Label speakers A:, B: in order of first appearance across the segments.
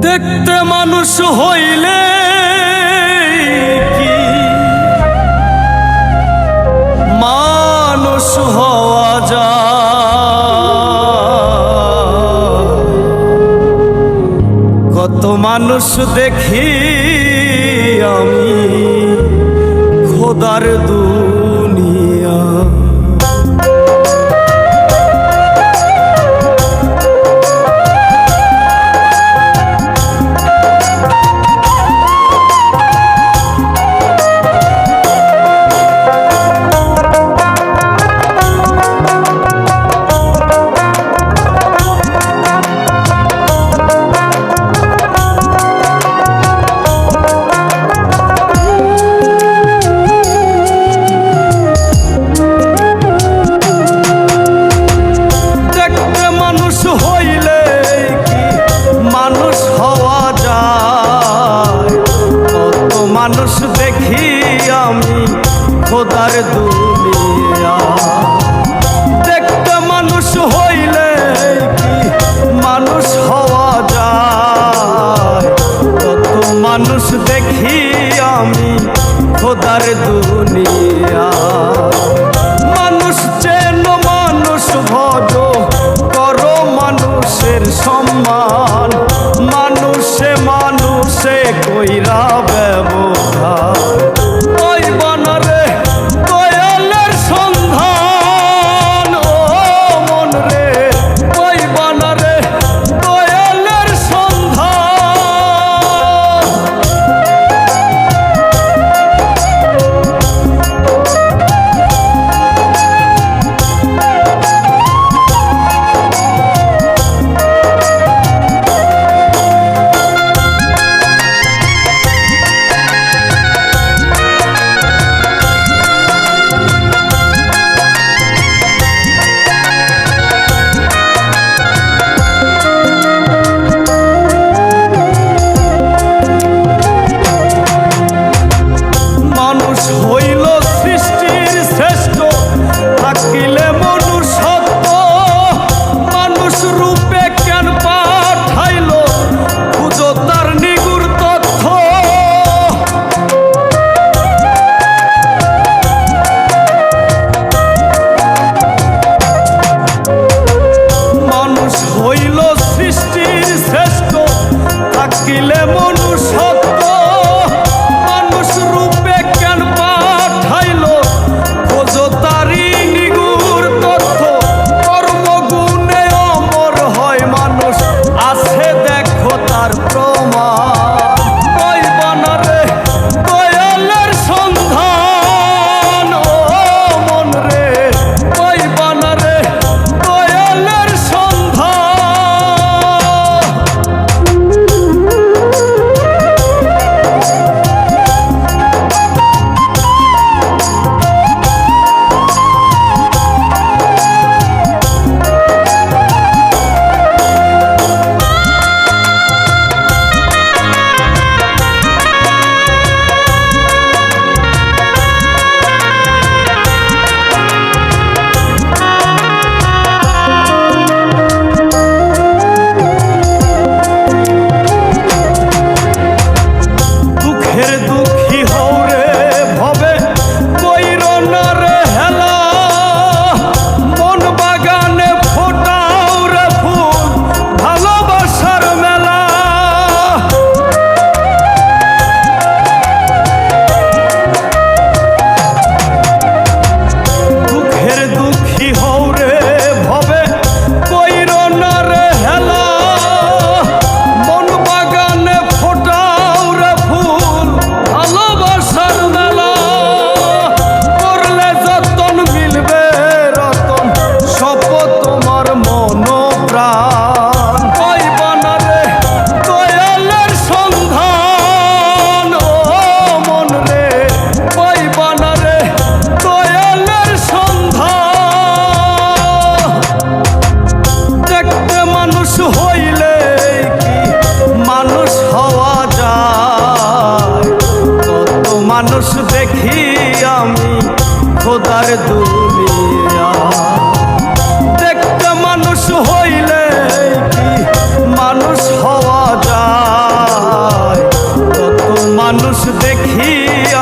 A: দেখতে মানুষ হইলে কি? মানুষ হওয়া যা কত মানুষ দেখি আমি খোদার 那是。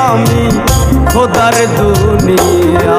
A: আমি খোদার দুনিয়া।